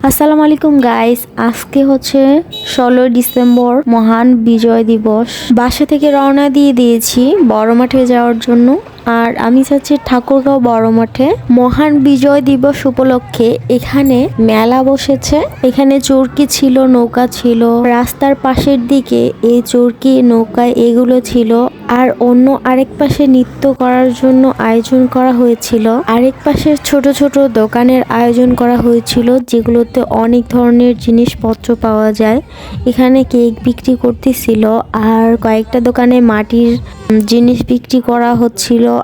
আসসালামু আলাইকুম গাইস আজকে হচ্ছে ষোলোই ডিসেম্বর, মহান বিজয় দিবস। বাসা থেকে রওনা দিয়ে দিয়েছি বড় মাঠে যাওয়ার জন্য। আর আমি যাচ্ছি ঠাকুরগাঁও বড় মাঠে মহান বিজয় দিবস উপলক্ষে এখানে মেলা বসেছে। এখানে চরকি ছিল, নৌকা ছিল। রাস্তার পাশের দিকে এই চরকি, নৌকা এগুলো ছিল। আর অন্য আরেক পাশে নৃত্য করার জন্য আয়োজন করা হয়েছিল। আরেক পাশে ছোট ছোট দোকানের আয়োজন করা হয়েছিল, যেগুলোতে অনেক ধরনের জিনিসপত্র পাওয়া যায়। এখানে কেক বিক্রি করতেছিল, আর কয়েকটা দোকানে মাটির জিনিস বিক্রি করা হচ্ছিল।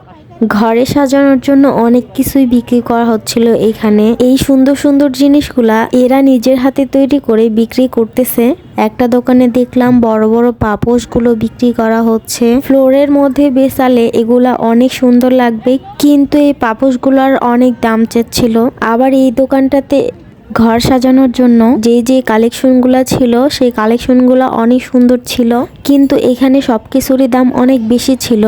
ঘরে সাজানোর জন্য অনেক কিছুই বিক্রি করা হচ্ছিল এখানে। এই সুন্দর সুন্দর জিনিসগুলা এরা নিজের হাতে তৈরি করে বিক্রি করতেছে। একটা দোকানে দেখলাম বড় বড় পাপোশগুলো বিক্রি করা হচ্ছে। ফ্লোরের মধ্যে বেসালে এগুলা অনেক সুন্দর লাগবে, কিন্তু এই পাপোশগুলোর অনেক দাম চাচ্ছিল আবার এই দোকানটাতে ঘর সাজানোর জন্য যে যে কালেকশনগুলো ছিল, সেই কালেকশনগুলো অনেক সুন্দর ছিল। কিন্তু এখানে সব কিছুরই দাম অনেক বেশি ছিল।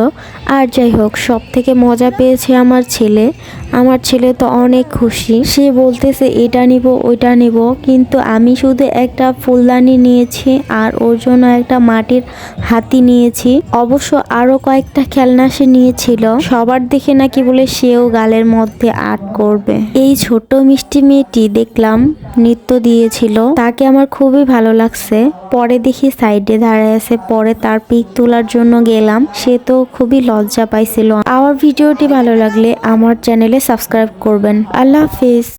আর যাই হোক সব থেকে মজা পেয়েছে আমার ছেলে। আমার ছেলে তো অনেক খুশি। সে বলতেছে, এটা নিব, ওইটা নিব। কিন্তু আমি শুধু একটা ফুলদানি নিয়েছি আর ওর জন্য একটা মাটির হাতি নিয়েছি। অবশ্য আরও কয়েকটা খেলনা সে নিয়েছিল। সবার দেখে নাকি বলে সেও গালের মধ্যে আর্ট করবে। এই ছোট্ট মিষ্টি মেয়েটি দেখলাম নৃত্য দিয়েছিল। তাকে আমার খুবই ভালো লাগছে। পরে দেখি সাইডে দাঁড়ায় আছে, পরে তার পিক তোলার জন্য গেলাম। সে তো খুবই লজ্জা পাইছিল। আমার ভিডিওটি ভালো লাগলে আমার চ্যানেলে সাবস্ক্রাইব করবেন। আল্লাহ হাফিজ।